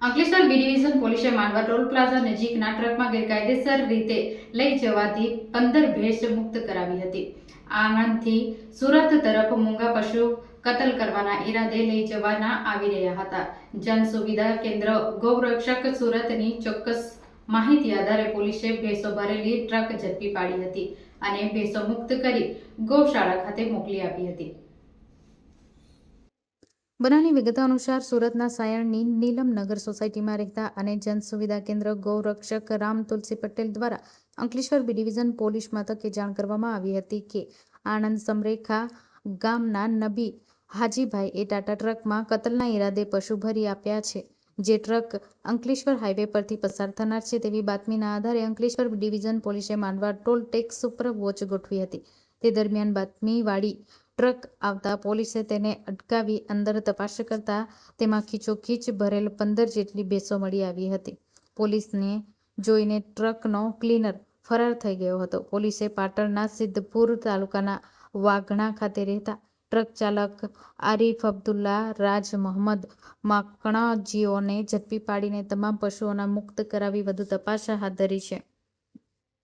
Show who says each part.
Speaker 1: Ankleshwar B division પોલીસે Mandva toll plaza નજીકના ટ્રકમાં ગેરકાયદેસર રીતે લઈ જવાથી પંદર ભેંસ મુક્ત કરાવી હતી. આણંદથી સુરત તરફ મૂંગા પશુ કતલ કરવાના ઈરાદે લઈ જવાના આવી રહ્યા હતા. જન સુવિધા કેન્દ્ર ગૌરક્ષક સુરતની ચોક્કસ માહિતી આધારે પોલીસે ભેંસો ભરેલી ટ્રક ઝડપી પાડી હતી અને ભેંસો મુક્ત કરી ગૌશાળા ખાતે મોકલી આપી હતી. બનાવની વિગતો અનુસાર સુરતના સાયણની નીલમનગર સોસાયટીમાં રહેતા અને જન સુવિધા કેન્દ્ર ગૌરક્ષક રામ તુલસી પટેલ દ્વારા અંકલેશ્વર બી ડિવિઝન પોલીસ મથકે જાણ કરવામાં આવી હતી કે આણંદ સમરેખા ગામના નબી હાજીભાઈ એ ટાટા ટ્રકમાં કતલના ઈરાદે પશુ ભરી આપ્યા છે, જે ટ્રક અંકલેશ્વર હાઈવે પરથી પસાર થનાર છે તેવી બાતમીના આધારે અંકલેશ્વર ડિવિઝન પોલીસે માંડવા ટોલ ટેક્સ ઉપર વોચ ગોઠવી હતી. તે દરમિયાન બાતમીવાળી ટ્રક આવતા પોલીસે તેને અટકાવી અંદર તપાસ કરતા તેમાં ખીચોખીચ ભરેલ પંદર જેટલી ભેંસો મળી આવી હતી. પોલીસને જોઈને ટ્રકનો ક્લીનર ફરાર થઈ ગયો હતો. પોલીસે પાટણના સિદ્ધપુર તાલુકાના વાઘણા ખાતે રહેતા ટ્રક ચાલક આરીફ અબ્દુલ્લા, રાજ મોહમ્મદ માકણાજીઓને ઝડપી પાડીને તમામ પશુઓના મુક્ત કરાવી વધુ તપાસ હાથ ધરી છે.